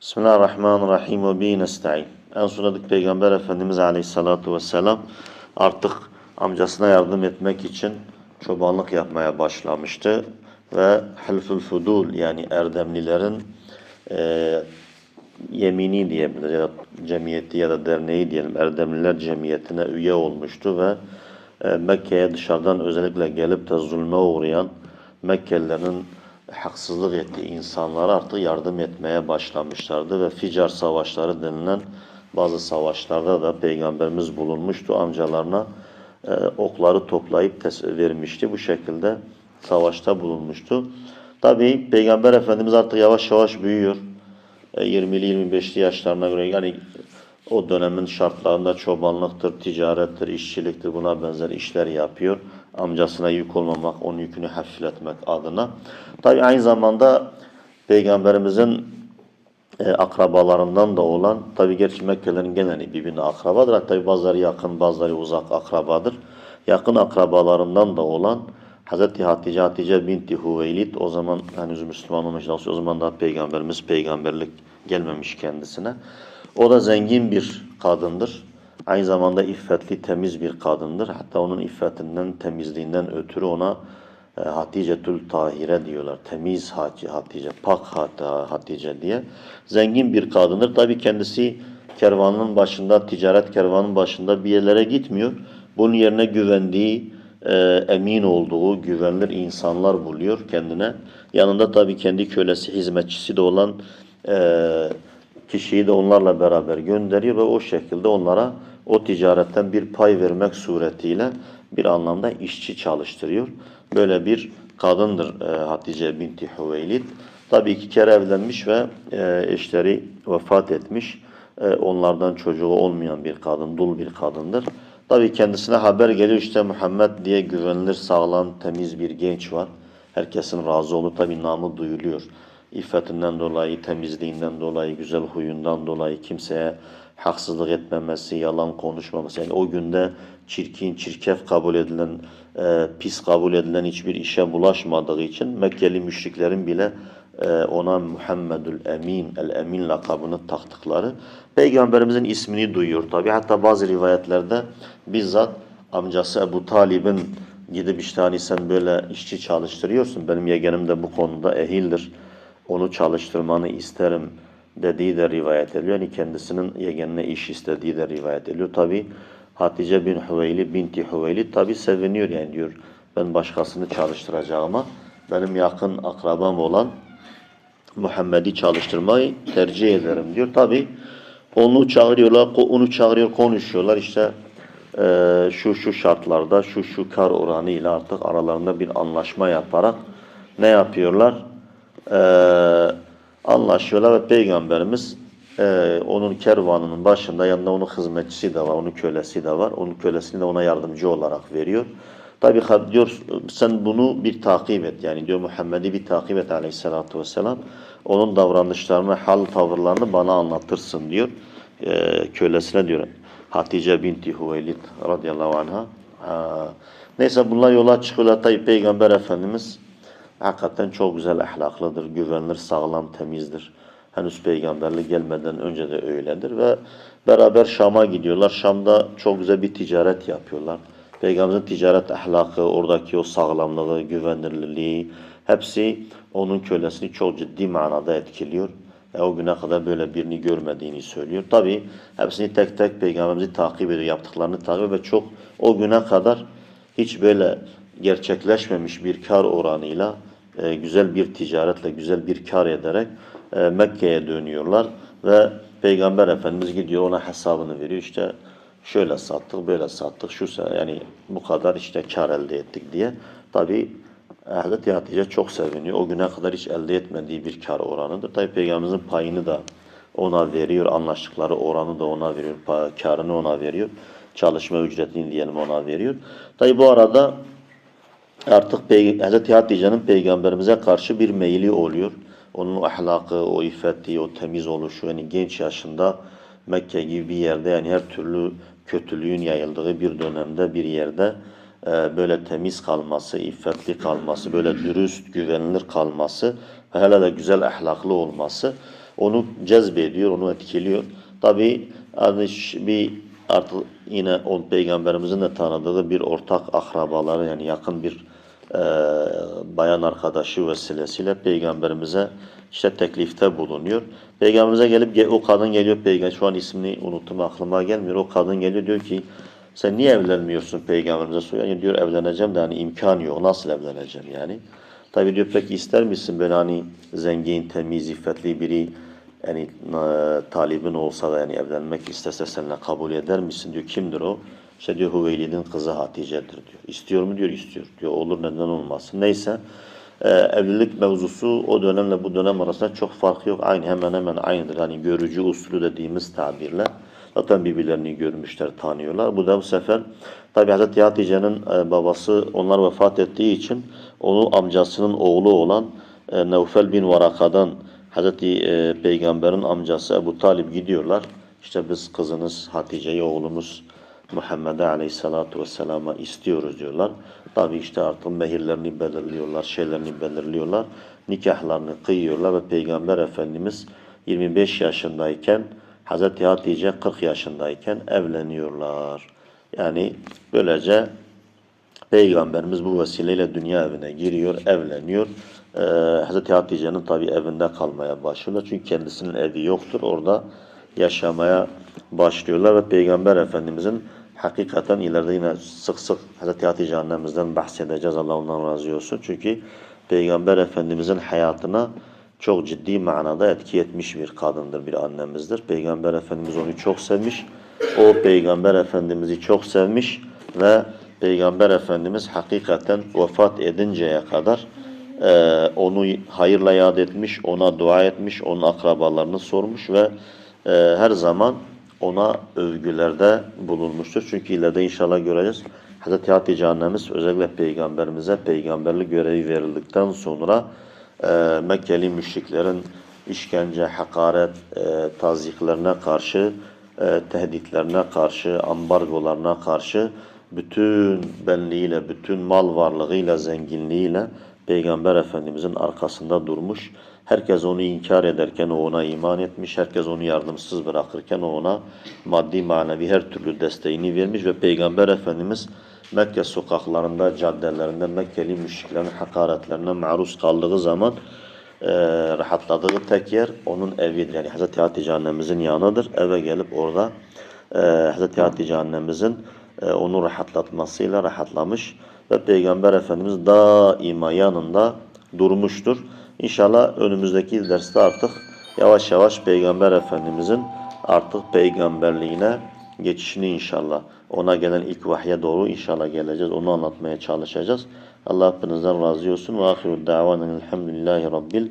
Bismillahirrahmanirrahim ve bi nesta'in. En sonradık Peygamber Efendimiz Aleyhissalatu vesselam artık amcasına yardım etmek için çobanlık yapmaya başlamıştı. Ve Hilful Fudul yani Erdemlilerin e, yemini diyebiliriz ya da cemiyeti ya da derneği diyelim Erdemliler Cemiyeti'ne üye olmuştu ve e, Mekke'ye dışarıdan özellikle gelip de zulme uğrayan Mekkelilerin haksızlık ettiği insanlara artık yardım etmeye başlamışlardı ve Ficar savaşları denilen bazı savaşlarda da Peygamberimiz bulunmuştu. Amcalarına e, okları toplayıp vermişti. Bu şekilde savaşta bulunmuştu. Tabii Peygamber Efendimiz artık yavaş yavaş büyüyor. E, 20'li 25'li yaşlarına göre yani o dönemin şartlarında çobanlıktır, ticarettir, işçiliktir buna benzer işler yapıyor. Amcasına yük olmamak, onun yükünü hafifletmek adına. Tabi aynı zamanda Peygamberimizin e, akrabalarından da olan, tabi gerçi Mekkelerin geneli birbirine akrabadır. Hatta bazıları yakın, bazıları uzak akrabadır. Yakın akrabalarından da olan Hz. Hatice Hatice binti Hüveylid o zaman henüz Müslüman olmuş o zaman da Peygamberimiz peygamberlik gelmemiş kendisine. O da zengin bir kadındır. Aynı zamanda iffetli, temiz bir kadındır. Hatta onun iffetinden, temizliğinden ötürü ona e, Haticetül Tahire diyorlar. Temiz Hatice, pak Hat- Hatice diye. Zengin bir kadındır. Tabi kendisi kervanın başında, ticaret kervanın başında bir yerlere gitmiyor. Bunun yerine güvendiği, e, emin olduğu, güvenilir insanlar buluyor kendine. Yanında tabi kendi kölesi, hizmetçisi de olan e, kişiyi de onlarla beraber gönderiyor ve o şekilde onlara o ticaretten bir pay vermek suretiyle bir anlamda işçi çalıştırıyor. Böyle bir kadındır e, Hatice binti Hüveylid. Tabii iki kere evlenmiş ve e, eşleri vefat etmiş. E, onlardan çocuğu olmayan bir kadın, dul bir kadındır. Tabii kendisine haber geliyor işte Muhammed diye güvenilir, sağlam, temiz bir genç var. Herkesin razı olduğu tabii namı duyuluyor. İffetinden dolayı, temizliğinden dolayı, güzel huyundan dolayı kimseye haksızlık etmemesi, yalan konuşmaması. Yani o günde çirkin, çirkef kabul edilen, e, pis kabul edilen hiçbir işe bulaşmadığı için Mekkeli müşriklerin bile e, ona Muhammedül Emin, El Emin lakabını taktıkları Peygamberimizin ismini duyuyor tabi. Hatta bazı rivayetlerde bizzat amcası Ebu Talib'in gidip işte hani sen böyle işçi çalıştırıyorsun. Benim yeğenim de bu konuda ehildir. Onu çalıştırmanı isterim dediği de rivayet ediliyor. Yani kendisinin yeğenine iş istediği de rivayet ediliyor. Tabi Hatice bin Hüveyli binti Hüveyli tabi seviniyor yani diyor. Ben başkasını çalıştıracağıma benim yakın akrabam olan Muhammed'i çalıştırmayı tercih ederim diyor. Tabi onu çağırıyorlar, onu çağırıyor, konuşuyorlar. İşte eee, şu şu şartlarda, şu şu kar oranı ile artık aralarında bir anlaşma yaparak ne yapıyorlar? Eee, anlaşıyorlar ve Peygamberimiz eee, onun kervanının başında yanında onun hizmetçisi de var, onun kölesi de var. Onun kölesini de ona yardımcı olarak veriyor. Tabi diyor sen bunu bir takip et yani diyor Muhammed'i bir takip et aleyhissalatü vesselam. Onun davranışlarını, hal tavırlarını bana anlatırsın diyor. Ee, kölesine diyor Hatice binti Hüveylid radıyallahu anha. Ha. Neyse bunlar yola çıkıyorlar tabi Peygamber Efendimiz hakikaten çok güzel ahlaklıdır, güvenilir, sağlam, temizdir. Henüz peygamberlik gelmeden önce de öyledir ve beraber Şam'a gidiyorlar. Şam'da çok güzel bir ticaret yapıyorlar. Peygamberimizin ticaret ahlakı, oradaki o sağlamlığı, güvenilirliği hepsi onun kölesini çok ciddi manada etkiliyor. E, o güne kadar böyle birini görmediğini söylüyor. Tabi hepsini tek tek peygamberimizi takip ediyor, yaptıklarını takip ve çok o güne kadar hiç böyle gerçekleşmemiş bir kar oranıyla e, güzel bir ticaretle, güzel bir kar ederek e, Mekke'ye dönüyorlar ve Peygamber Efendimiz gidiyor ona hesabını veriyor. İşte şöyle sattık, böyle sattık, şu yani bu kadar işte kar elde ettik diye. Tabi Hazreti Hatice çok seviniyor. O güne kadar hiç elde etmediği bir kar oranıdır. Tabi Peygamberimizin payını da ona veriyor. Anlaştıkları oranı da ona veriyor. Karını ona veriyor. Çalışma ücretini diyelim ona veriyor. Tabi bu arada artık Hz. Hatice'nin peygamberimize karşı bir meyili oluyor. Onun ahlakı, o iffeti, o temiz oluşu yani genç yaşında Mekke gibi bir yerde yani her türlü kötülüğün yayıldığı bir dönemde bir yerde e, böyle temiz kalması, iffetli kalması, böyle dürüst, güvenilir kalması ve hele de güzel ahlaklı olması onu cezbediyor, onu etkiliyor. Tabi yani bir artık yine o peygamberimizin de tanıdığı bir ortak akrabaları yani yakın bir e, bayan arkadaşı vesilesiyle peygamberimize işte teklifte bulunuyor. Peygamberimize gelip ge- o kadın geliyor peygamber şu an ismini unuttum aklıma gelmiyor. O kadın geliyor diyor ki sen niye evlenmiyorsun peygamberimize soruyor. Yani diyor evleneceğim de hani imkan yok. Nasıl evleneceğim yani? Tabi diyor peki ister misin böyle hani zengin, temiz, iffetli biri yani e, talibin olsa da yani evlenmek istese seninle kabul eder misin diyor. Kimdir o? İşte diyor Hüveylid'in kızı Hatice'dir diyor. İstiyor mu diyor istiyor. Diyor olur neden olmasın. Neyse e, evlilik mevzusu o dönemle bu dönem arasında çok fark yok. Aynı hemen hemen aynıdır. Hani görücü usulü dediğimiz tabirle. Zaten birbirlerini görmüşler, tanıyorlar. Bu da bu sefer tabi Hazreti Hatice'nin e, babası onlar vefat ettiği için onu amcasının oğlu olan e, Nevfel bin Varaka'dan Hazreti e, Peygamber'in amcası Ebu Talib gidiyorlar. İşte biz kızınız Hatice'yi oğlumuz Muhammed'e aleyhissalatu vesselama istiyoruz diyorlar. Tabi işte artık mehirlerini belirliyorlar, şeylerini belirliyorlar. Nikahlarını kıyıyorlar ve Peygamber Efendimiz 25 yaşındayken Hazreti Hatice 40 yaşındayken evleniyorlar. Yani böylece Peygamberimiz bu vesileyle dünya evine giriyor, evleniyor. Ee, Hazreti Hatice'nin tabi evinde kalmaya başlıyorlar. Çünkü kendisinin evi yoktur. Orada yaşamaya başlıyorlar ve Peygamber Efendimizin hakikaten ileride yine sık sık Hazreti Hatice annemizden bahsedeceğiz. Allah ondan razı olsun. Çünkü Peygamber Efendimizin hayatına çok ciddi manada etki etmiş bir kadındır, bir annemizdir. Peygamber Efendimiz onu çok sevmiş. O Peygamber Efendimiz'i çok sevmiş ve Peygamber Efendimiz hakikaten vefat edinceye kadar e, onu hayırla yad etmiş, ona dua etmiş, onun akrabalarını sormuş ve e, her zaman ona övgülerde bulunmuştur. Çünkü ileride inşallah göreceğiz. Hz. Hatice annemiz özellikle peygamberimize peygamberlik görevi verildikten sonra e, Mekkeli müşriklerin işkence, hakaret, e, taziklerine karşı, e, tehditlerine karşı, ambargolarına karşı bütün benliğiyle, bütün mal varlığıyla, zenginliğiyle Peygamber Efendimizin arkasında durmuş. Herkes onu inkar ederken o ona iman etmiş. Herkes onu yardımsız bırakırken o ona maddi manevi her türlü desteğini vermiş ve Peygamber Efendimiz Mekke sokaklarında, caddelerinde Mekkeli müşriklerin hakaretlerine maruz kaldığı zaman e, rahatladığı tek yer onun evidir. Yani Hz. Hatice annemizin yanıdır. Eve gelip orada e, Hz. Hatice annemizin e, onu rahatlatmasıyla rahatlamış ve Peygamber Efendimiz daima yanında durmuştur. İnşallah önümüzdeki derste artık yavaş yavaş Peygamber Efendimizin artık peygamberliğine geçişini inşallah ona gelen ilk vahye doğru inşallah geleceğiz. Onu anlatmaya çalışacağız. Allah hepinizden razı olsun. Ve ahiru da'vanen elhamdülillahi rabbil